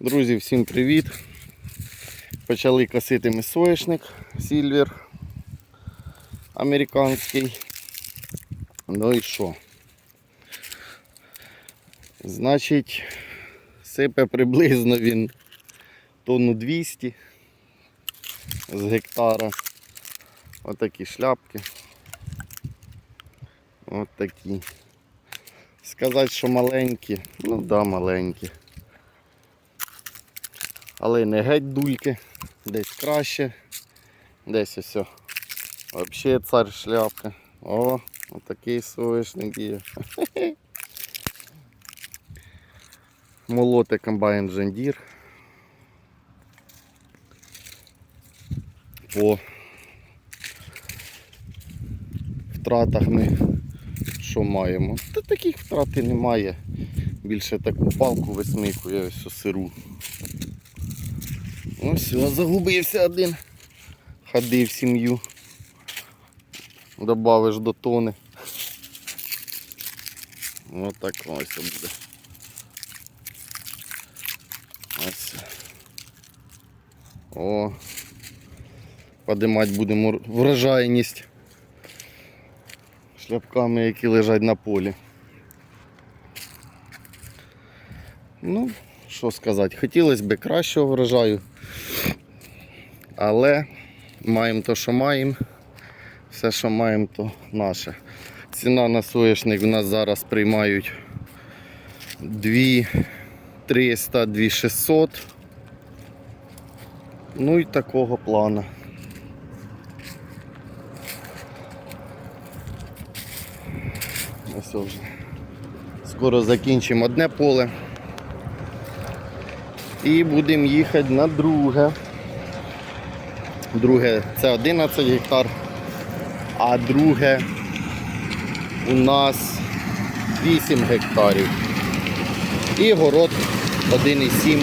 Друзі, всім привіт! Почали косити ми соєшник Сільвер американський. Ну і що? Значить, сипе приблизно він тонну 200 з гектара. Отакі шляпки. От такі. Сказати, що маленькі, ну да, маленькі. Але не геть дульки, десь краще, десь ось. Взагалі цар шляпка. О, отакий соєшник є. Молоти комбайн Джендір. По втратах ми що маємо? Та таких втрат і немає. Більше таку палку висмикує ось сиру. Ось все, загубився один. Ходив сім'ю. Добавиш до тони. Ось так ось буде. Ось. О. Подимати будемо врожайність шляпками, які лежать на полі. Ну, що сказати, хотілося б кращого врожаю, але маємо то, що маємо. Все, що маємо, то наше. Ціна на соняшник в нас зараз приймають 2300, 2600. Ну і такого плану. Ось вже. Скоро закінчимо одне поле. І будемо їхати на друге. Друге це 11 гектар, а друге у нас 8 гектарів. І город 1,7